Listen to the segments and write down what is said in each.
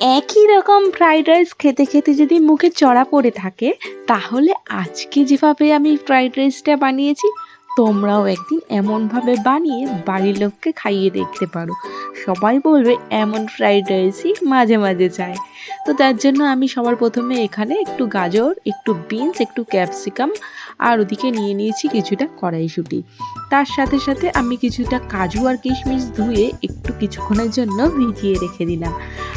একই রকম fried rice খেতে খেতে যদি মুখে চড়া পড়ে থাকে, তাহলে আজকে যেভাবে আমি ফ্রাইড রাইসটা বানিয়েছি, তোমরাও একদিন এমনভাবে বানিয়ে বাড়ির লোককে খাইয়ে দেখতে পারো। সবাই বলবে, এমন ফ্রাইড রাইসই মাঝে মাঝে চায় তো তার জন্য আমি সবার প্রথমে এখানে একটু গাজর, একটু বিনস একটু ক্যাপসিকাম আর ওদিকে নিয়ে নিয়েছি কিছুটা কড়াইশুঁটি। তার সাথে সাথে আমি কিছুটা কাজু আর কিশমিশ ধুয়ে একটু কিছুক্ষণের জন্য ভিজিয়ে রেখে দিলাম।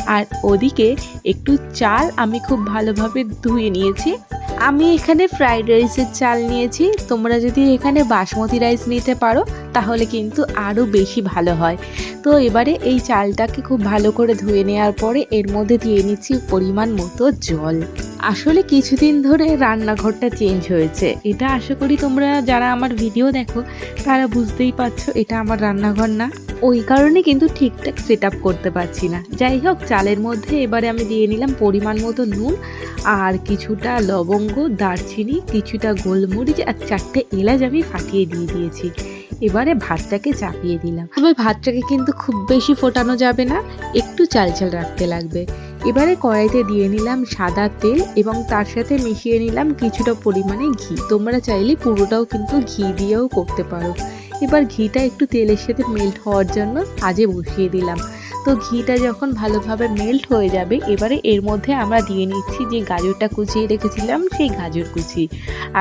আর ওদিকে একটু চাল আমি খুব ভালোভাবে ধুয়ে নিয়েছি। আমি এখানে ফ্রাইড রাইসের চাল নিয়েছি। তোমরা যদি এখানে বাসমতি রাইস নিতে পারো, তাহলে কিন্তু আরও বেশি ভালো হয়। তো এবারে এই চালটাকে খুব ভালো করে ধুয়ে নেওয়ার পরে এর মধ্যে দিয়ে নিচ্ছি পরিমাণ মতো জল। আসলে কিছুদিন ধরে রান্নাঘরটা চেঞ্জ হয়েছে। এটা আশা করি তোমরা যারা আমার ভিডিও দেখো, তারা বুঝতেই পারছ এটা আমার রান্নাঘর না। ওই কারণে কিন্তু ঠিকঠাক সেট করতে পারছি না। যাই হোক, চালের মধ্যে এবারে আমি দিয়ে নিলাম পরিমাণ মতো নুন আর কিছুটা লবঙ্গ, দারচিনি, কিছুটা গোলমরিচ আর চারটে এলাচ আমি ফাটিয়ে দিয়ে দিয়েছি। এবারে ভাতটাকে চাপিয়ে দিলাম। তবে ভাতটাকে কিন্তু খুব বেশি ফোটানো যাবে না, একটু চাল চাল রাখতে লাগবে। এবারে কড়াইতে দিয়ে নিলাম সাদা তেল এবং তার সাথে মিশিয়ে নিলাম কিছুটা পরিমাণে ঘি। তোমরা চাইলে পুরোটাও কিন্তু ঘি দিয়েও করতে পারো। এবার ঘিটা একটু তেলের সাথে মেল্ট হওয়ার জন্য কাজে বসিয়ে দিলাম। তো ঘিটা যখন ভালোভাবে মেল্ট হয়ে যাবে, এবারে এর মধ্যে আমরা দিয়ে নিচ্ছি যে গাজরটা কুচিয়ে রেখেছিলাম, সেই গাজর কুচি।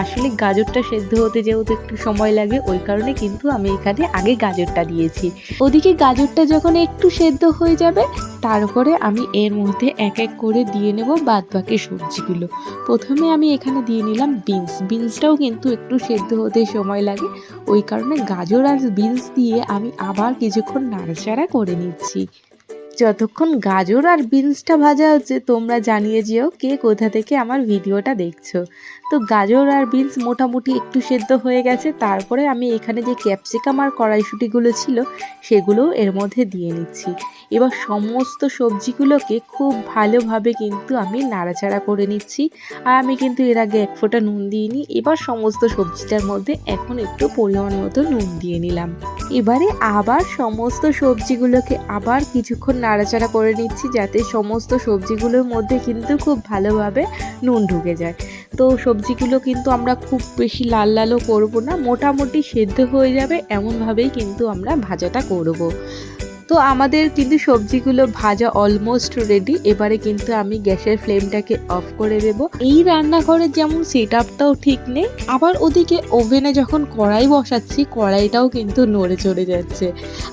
আসলে গাজরটা সেদ্ধ হতে যেহেতু একটু সময় লাগে, ওই কারণে কিন্তু আমি এখানে আগে গাজরটা দিয়েছি। ওদিকে গাজরটা যখন একটু সেদ্ধ হয়ে যাবে, তারপরে আমি এর মধ্যে এক এক করে দিয়ে নেব বাদ বাকি সবজিগুলো। প্রথমে আমি এখানে দিয়ে নিলাম বিনস। বিনসটাও কিন্তু একটু সেদ্ধ হতে সময় লাগে, ওই কারণে গাজর আর বিনস দিয়ে আমি আবার কিছুক্ষণ নাড়াচাড়া করে নিচ্ছি। যতক্ষণ গাজর আর বিনসটা ভাজা হচ্ছে, তোমরা জানিয়ে যেও কে কোথা থেকে আমার ভিডিওটা দেখছ। তো গাজর আর বিনস মোটামুটি একটু সেদ্ধ হয়ে গেছে, তারপরে আমি এখানে যে ক্যাপসিকাম আর কড়াইশুটিগুলো ছিল সেগুলোও এর মধ্যে দিয়ে নিচ্ছি। এবার সমস্ত সবজিগুলোকে খুব ভালোভাবে কিন্তু আমি নাড়াচাড়া করে নিচ্ছি, আর আমি কিন্তু এর আগে এক ফোঁটা নুন দিইনি, এবার সমস্ত সবজিটার মধ্যে এখন একটু পরিমাণ মতো নুন দিয়ে নিলাম। এবারে আবার সমস্ত সবজিগুলোকে আবার কিছুক্ষণ নাড়াচাড়া করে নিচ্ছি যাতে সমস্ত সবজিগুলোর মধ্যে কিন্তু খুব ভালোভাবে নুন ঢুকে যায়। তো সবজিগুলো কিন্তু আমরা খুব বেশি লাল লালও করব না, মোটামুটি সেদ্ধ হয়ে যাবে, এমনভাবেই কিন্তু আমরা ভাজাটা করব। তো আমাদের কিন্তু সবজিগুলো ভাজা অলমোস্ট রেডি এবারে কিন্তু আমি গ্যাসের ফ্লেমটাকে অফ করে দেব। এই রান্নাঘরের যেমন সেট আপটাও ঠিক নেই, আবার ওদিকে ওভেনে যখন কড়াই বসাচ্ছি, কড়াইটাও কিন্তু নড়ে চড়ে যাচ্ছে।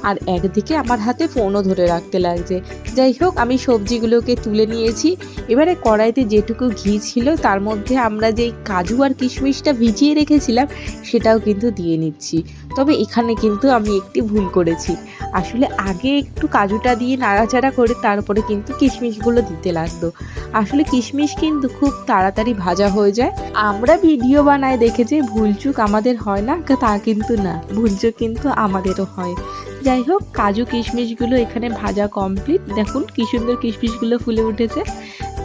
আর একদিকে আমার হাতে ফোনও ধরে রাখতে লাগছে। যাই হোক, আমি সবজিগুলোকে তুলে নিয়েছি। এবারে কড়াইতে যেটুকু ঘি ছিল, তার মধ্যে আমরা যেই কাজু আর কিশমিশটা ভিজিয়ে রেখেছিলাম, সেটাও কিন্তু দিয়ে নিচ্ছি। তবে এখানে কিন্তু আমি একটি ভুল করেছি। আসলে আগে একটু কাজুটা দিয়ে নাড়াচাড়া করে তারপরে কিন্তু কিশমিশগুলো দিতে লাগতো। আসলে কিশমিশ কিন্তু খুব তাড়াতাড়ি ভাজা হয়ে যায়। আমরা ভিডিও বানায় দেখেছি ভুলচুক আমাদের হয় না, তা কিন্তু না। ভুলচুক কিন্তু আমাদেরও হয়। যাই হোক, কাজু কিশমিশগুলো এখানে ভাজা কমপ্লিট দেখুন কি সুন্দর কিশমিশগুলো ফুলে উঠেছে।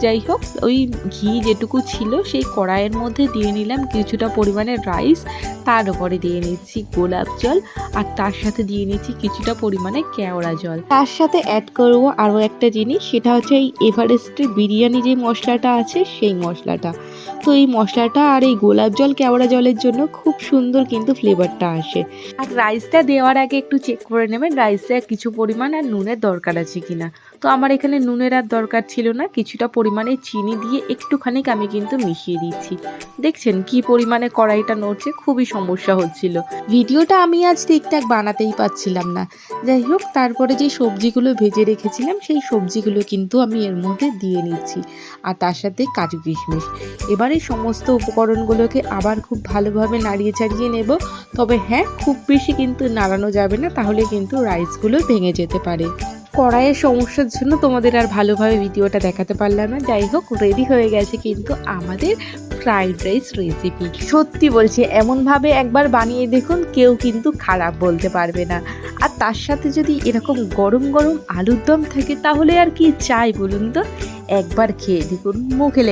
যাই হোক, ওই ঘি যেটুকু ছিল সেই কড়াইয়ের মধ্যে দিয়ে নিলাম কিছুটা পরিমাণে রাইস তার উপরে দিয়ে নিচ্ছি গোলাপ জল, আর তার সাথে দিয়ে নিচ্ছি কিছুটা পরিমাণে কেওড়া জল। তার সাথে অ্যাড করব আরও একটা জিনিস, সেটা হচ্ছে এই এভারেস্টের বিরিয়ানি যে মশলাটা আছে, সেই মশলাটা। তো এই মশলাটা আর এই গোলাপ জল কেওড়া জলের জন্য খুব সুন্দর কিন্তু ফ্লেভারটা আসে। আর রাইসটা দেওয়ার আগে একটু চেক করে নেবেন রাইসে কিছু পরিমাণ আর নুনের দরকার আছে কিনা। তো আমার এখানে নুনের আর দরকার ছিল না, কিছুটা পরিমাণে চিনি দিয়ে একটুখানি আমি কিন্তু মিশিয়ে দিচ্ছি। দেখছেন কি পরিমাণে কড়াইটা নড়ছে, খুবই সমস্যা হচ্ছিল। ভিডিওটা আমি আজ ঠিকঠাক বানাতেই পারছিলাম না। যাই হোক, তারপরে যে সবজিগুলো ভেজে রেখেছিলাম, সেই সবজিগুলো কিন্তু আমি এর মধ্যে দিয়ে নিচ্ছি। আর তার সাথে কাজু কিশমিশ। এবারে সমস্ত উপকরণগুলোকে আবার খুব ভালোভাবে নাড়িয়ে চাড়িয়ে নেব। তবে হ্যাঁ খুব বেশি কিন্তু নাড়ানো যাবে না, তাহলে কিন্তু রাইসগুলো ভেঙে যেতে পারে। কড়াইয়ের সমস্যার জন্য তোমাদের আর ভালোভাবে ভিডিওটা দেখাতে পারলাম না। যাই হোক রেডি হয়ে গেছে কিন্তু আমাদের ফ্রাইড রাইস রেসিপি সত্যি বলছি, এমনভাবে একবার বানিয়ে দেখুন, কেউ কিন্তু খারাপ বলতে পারবে না। আর তার সাথে যদি এরকম গরম গরম আলুর দম থাকে, তাহলে আর কি চাই বলুন তো? একবার খেয়ে দেখুন, মুখে